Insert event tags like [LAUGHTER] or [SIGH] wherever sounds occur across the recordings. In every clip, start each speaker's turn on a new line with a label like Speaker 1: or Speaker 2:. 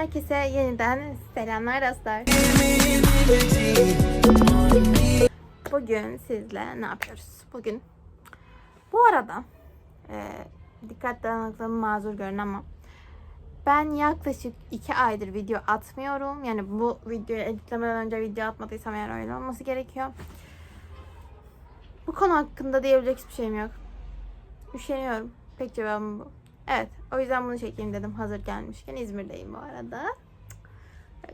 Speaker 1: Herkese yeniden selamlar dostlar. Bugün sizle ne yapıyoruz? Bugün bu arada e, dikkat dağınıklığım mazur görün ama ben yaklaşık 2 aydır video atmıyorum. Yani bu videoyu editlemeden önce video atmadıysam eğer öyle olması gerekiyor. Bu konu hakkında diyebilecek hiçbir şeyim yok. Üşeniyorum. Pek cevabım bu. Evet. O yüzden bunu çekeyim dedim hazır gelmişken. İzmir'deyim bu arada.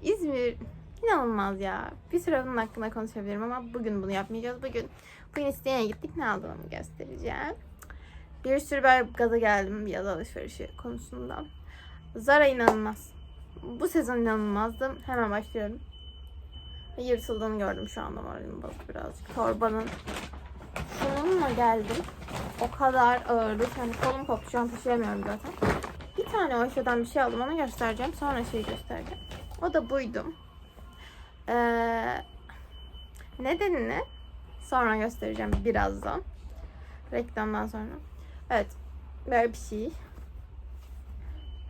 Speaker 1: İzmir inanılmaz ya. Bir süre bunun hakkında konuşabilirim ama bugün bunu yapmayacağız. Bugün bugün isteyene gittik ne aldığımı göstereceğim. Bir sürü ben gaza geldim yaz alışverişi konusunda. Zara inanılmaz. Bu sezon inanılmazdı. Hemen başlıyorum. Yırtıldığını gördüm şu anda moralim bozdu birazcık. Torbanın şununla geldim. O kadar ağırdı ki hani kolum koptu. Şu an taşıyamıyorum zaten. Bir tane o şeyden bir şey aldım. Onu göstereceğim. Sonra şeyi göstereceğim. O da buydu. Ee, nedenini sonra göstereceğim birazdan. Reklamdan sonra. Evet. Böyle bir şey.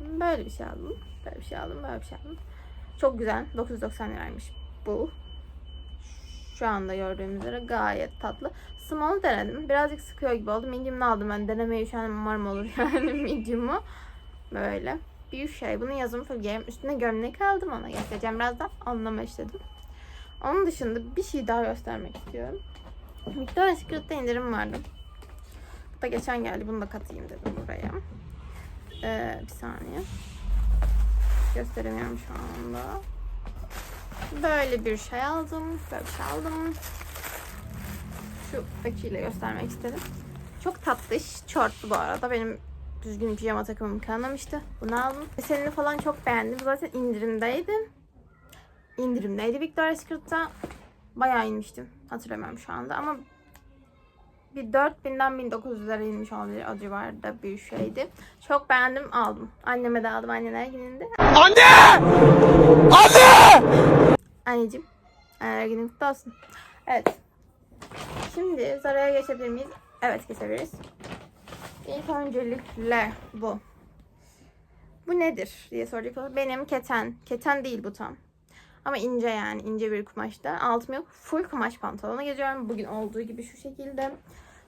Speaker 1: Böyle bir şey aldım. Böyle bir şey aldım. Böyle bir şey aldım. Çok güzel. 990 liraymış bu. Şu anda gördüğümüz üzere gayet tatlı. Small denedim. Birazcık sıkıyor gibi oldu. Medium'unu aldım ben. Denemeyi şu an umarım olur [LAUGHS] yani medium'u. Böyle. Bir şey. Bunu yazım full. Üstüne gömlek aldım ona göstereceğim birazdan. Anlama işledim. Onun dışında bir şey daha göstermek istiyorum. Victoria's Secret'ta indirim vardı. Bu da geçen geldi. Bunu da katayım dedim buraya. Ee, bir saniye. Gösteremiyorum şu anda. Böyle bir şey aldım. Böyle bir şey aldım. Şu açıyla göstermek istedim. Çok tatlış. Şortlu bu arada. Benim düzgün pijama takımım kalmamıştı. Bunu aldım. Desenini falan çok beğendim. Zaten indirimdeydi. İndirimdeydi Victoria's Secret'ta. Bayağı inmiştim. Hatırlamıyorum şu anda ama bir 4000'den 1900'lere inmiş olabilir o civarda bir şeydi. Çok beğendim aldım. Anneme de aldım anneler gününde.
Speaker 2: Anne! Anne!
Speaker 1: Anneciğim. Anneler günün kutlu olsun. Evet. Şimdi Zara'ya geçebilir miyiz? Evet geçebiliriz. İlk öncelikle bu. Bu nedir diye soracak olursa benim keten. Keten değil bu tam. Ama ince yani ince bir kumaşta. Altım yok. Full kumaş pantolona geziyorum. Bugün olduğu gibi şu şekilde.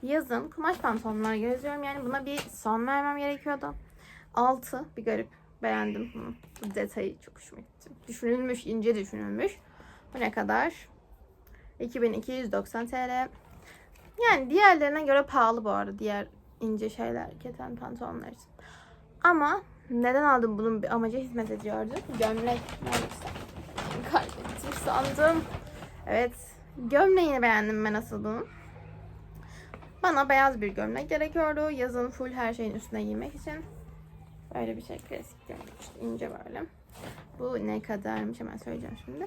Speaker 1: Yazın kumaş pantolonlar geziyorum. Yani buna bir son vermem gerekiyordu. Altı bir garip. Beğendim bunu. Bu detayı çok hoşuma gitti. Düşünülmüş, ince düşünülmüş. Bu ne kadar? 2290 TL. Yani diğerlerine göre pahalı bu arada. Diğer ince şeyler, keten pantolonlar için. Ama neden aldım bunun bir amaca hizmet ediyordu. Gömlek. Neredeyse. Kaybettim sandım. Evet. Gömleğini beğendim ben asıl bunun. Bana beyaz bir gömlek gerekiyordu. Yazın full her şeyin üstüne giymek için. Böyle bir şey klasik gömlek işte ince böyle. Bu ne kadarmış hemen söyleyeceğim şimdi.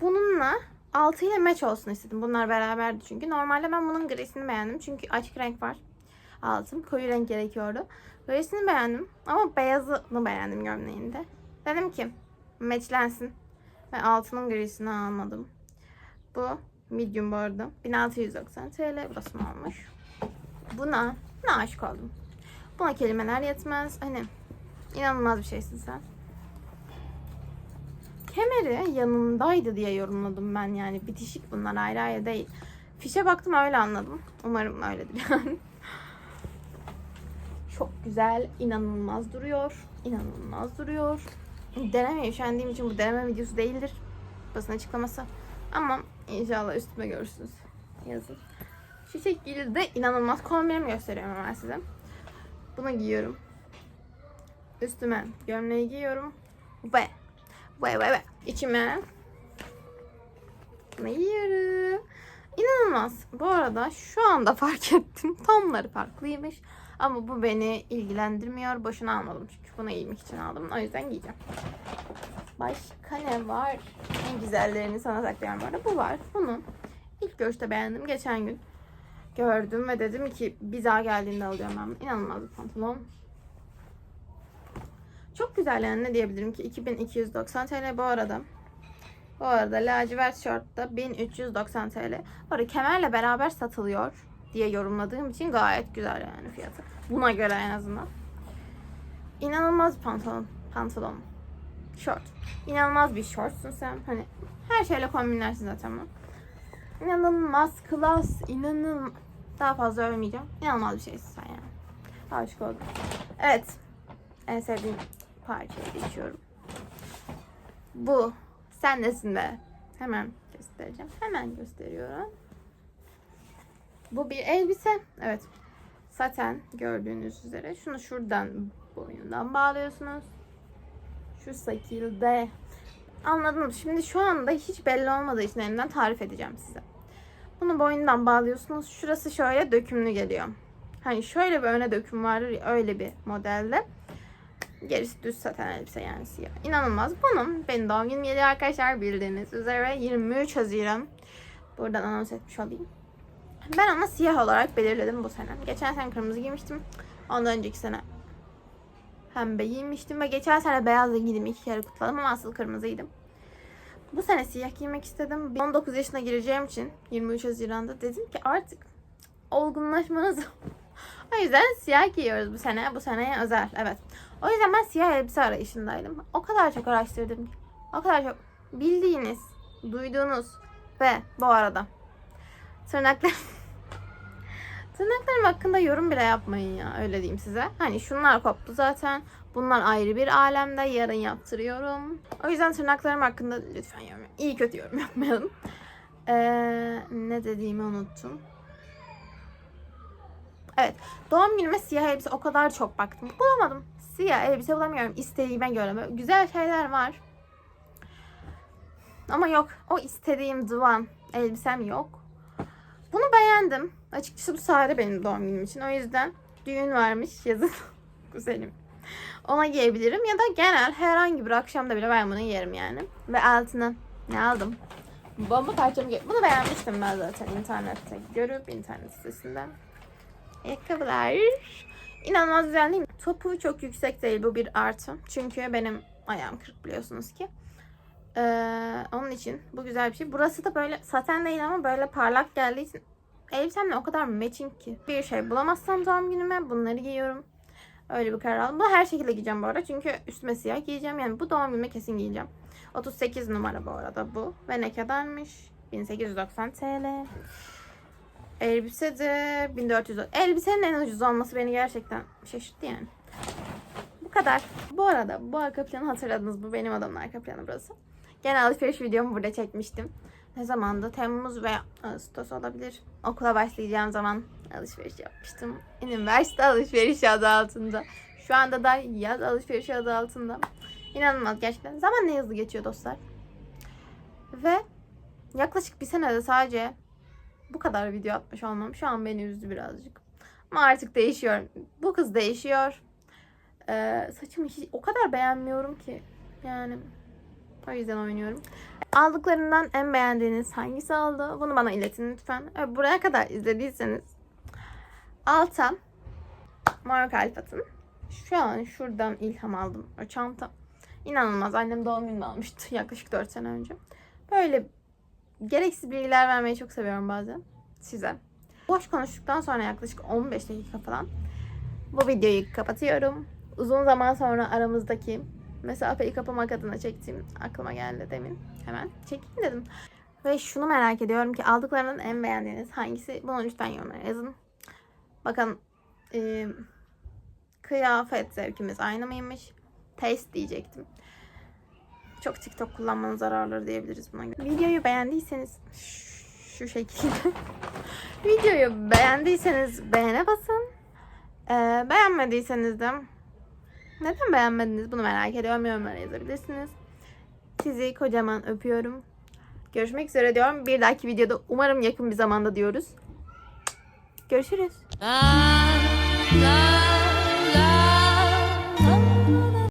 Speaker 1: Bununla altı ile match olsun istedim. Bunlar beraberdi çünkü. Normalde ben bunun grisini beğendim. Çünkü açık renk var. Altım. Koyu renk gerekiyordu. Grisini beğendim. Ama beyazını beğendim gömleğinde. Dedim ki matchlensin. Ve altının grisini almadım. Bu medium bu arada. 1690 TL. Burası olmuş. Buna, buna aşık oldum. Buna kelimeler yetmez. Hani inanılmaz bir şeysin sen. Kemeri yanındaydı diye yorumladım ben yani. Bitişik bunlar ayrı ayrı değil. Fişe baktım öyle anladım. Umarım öyledir yani. Çok güzel, inanılmaz duruyor. İnanılmaz duruyor. Denemeye üşendiğim için bu deneme videosu değildir. Basın açıklaması. Ama inşallah üstüme görürsünüz. Yazın. Şu şekilde inanılmaz kombinimi gösteriyorum hemen size. Bunu giyiyorum. Üstüme gömleği giyiyorum. Ve ve ve ve içime giyiyorum. İnanılmaz. Bu arada şu anda [LAUGHS] fark ettim. Tomları farklıymış. Ama bu beni ilgilendirmiyor. Boşuna almadım çünkü bunu giymek için aldım. O yüzden giyeceğim. Başka ne var? En güzellerini sana saklıyorum bu arada. Bu var. Bunu ilk görüşte beğendim. Geçen gün gördüm ve dedim ki biza geldiğinde alıyorum ben. İnanılmaz bir pantolon. Çok güzel yani ne diyebilirim ki 2290 TL bu arada. Bu arada lacivert şort da 1390 TL. Bu kemerle beraber satılıyor diye yorumladığım için gayet güzel yani fiyatı. Buna göre en azından. İnanılmaz pantolon. Pantolon. Şort. İnanılmaz bir şortsun sen. Hani her şeyle kombinlersin zaten bunu. İnanılmaz klas, inanılmaz. Daha fazla övmeyeceğim. İnanılmaz bir şeysin sen yani. Aşık oldum. Evet. En sevdiğim parçaya geçiyorum. Bu. Sen nesin be? Hemen göstereceğim. Hemen gösteriyorum. Bu bir elbise. Evet. Saten gördüğünüz üzere. Şunu şuradan boyundan bağlıyorsunuz. Şu şekilde. Anladınız. Şimdi şu anda hiç belli olmadığı için elimden tarif edeceğim size. Bunu boyundan bağlıyorsunuz. Şurası şöyle dökümlü geliyor. Hani şöyle bir öne döküm var öyle bir modelde. Gerisi düz saten elbise yani siyah. İnanılmaz. Bunun benim doğum günüm geliyor arkadaşlar bildiğiniz üzere 23 Haziran. Buradan anons etmiş olayım. Ben ona siyah olarak belirledim bu sene. Geçen sene kırmızı giymiştim. Ondan önceki sene pembe giymiştim ve geçen sene beyaz giydim iki kere kutladım ama asıl kırmızıydım. Bu sene siyah giymek istedim. 19 yaşına gireceğim için 23 Haziran'da dedim ki artık olgunlaşmanız o yüzden siyah giyiyoruz bu sene. Bu seneye özel. Evet. O yüzden ben siyah elbise arayışındaydım. O kadar çok araştırdım ki. O kadar çok bildiğiniz, duyduğunuz ve bu arada tırnaklar [LAUGHS] Tırnaklarım hakkında yorum bile yapmayın ya. Öyle diyeyim size. Hani şunlar koptu zaten. Bunlar ayrı bir alemde. Yarın yaptırıyorum. O yüzden tırnaklarım hakkında lütfen yorum İyi kötü yorum yapmayalım. Ee, ne dediğimi unuttum. Evet. Doğum günüme siyah elbise o kadar çok baktım. Bulamadım. Siyah elbise bulamıyorum. İstediğime göre. Böyle güzel şeyler var. Ama yok. O istediğim divan elbisem yok. Bunu beğendim. Açıkçası bu sade benim doğum günüm için. O yüzden düğün varmış yazın. [LAUGHS] Kuzenim. Ona giyebilirim ya da genel herhangi bir akşamda bile ben bunu giyerim yani. Ve altına ne aldım? Bomba parçamı Bunu beğenmiştim ben zaten internette görüp internet sitesinden. Ayakkabılar. İnanılmaz güzel değil mi? Topu çok yüksek değil bu bir artı. Çünkü benim ayağım kırık biliyorsunuz ki. Ee, onun için bu güzel bir şey. Burası da böyle saten değil ama böyle parlak geldiği için elbisemle o kadar matching ki. Bir şey bulamazsam doğum günüme bunları giyiyorum. Öyle bir karar aldım. Bunu her şekilde giyeceğim bu arada. Çünkü üstüme siyah giyeceğim. Yani bu doğum günüme kesin giyeceğim. 38 numara bu arada bu. Ve ne kadarmış? 1890 TL. Elbise de 1400. Elbisenin en ucuz olması beni gerçekten şaşırttı yani. Bu kadar. Bu arada bu arka planı hatırladınız. Bu benim adamın arka planı burası. Gene alışveriş videomu burada çekmiştim. Ne zamandı? Temmuz veya Ağustos olabilir. Okula başlayacağım zaman alışveriş yapmıştım. Üniversite alışverişi adı altında. Şu anda da yaz alışverişi adı altında. İnanılmaz gerçekten. Zaman ne hızlı geçiyor dostlar. Ve yaklaşık bir senede sadece bu kadar video atmış olmam şu an beni üzdü birazcık. Ama artık değişiyor. Bu kız değişiyor. Ee, saçımı hiç, o kadar beğenmiyorum ki. Yani o yüzden oynuyorum. Aldıklarından en beğendiğiniz hangisi oldu? Bunu bana iletin lütfen. Ee, Buraya kadar izlediyseniz alta mor kalp. Şu an şuradan ilham aldım. O çanta. İnanılmaz. Annem doğum gününde almıştı yaklaşık 4 sene önce. Böyle gereksiz bilgiler vermeyi çok seviyorum bazen size. Boş konuştuktan sonra yaklaşık 15 dakika falan bu videoyu kapatıyorum. Uzun zaman sonra aramızdaki mesafeyi kapamak adına çektiğim aklıma geldi demin. Hemen çekeyim dedim. Ve şunu merak ediyorum ki aldıklarının en beğendiğiniz hangisi? Bunu lütfen yorumlara yazın. Bakın e, kıyafet zevkimiz aynı mıymış? Taste diyecektim. Çok TikTok kullanmanın zararları diyebiliriz buna. Videoyu beğendiyseniz şu şekilde. [LAUGHS] Videoyu beğendiyseniz beğene basın. Ee, beğenmediyseniz de neden beğenmediniz bunu merak ediyorum. Yorumlara yazabilirsiniz. Sizi kocaman öpüyorum. Görüşmek üzere diyorum. Bir dahaki videoda umarım yakın bir zamanda diyoruz. Görüşürüz.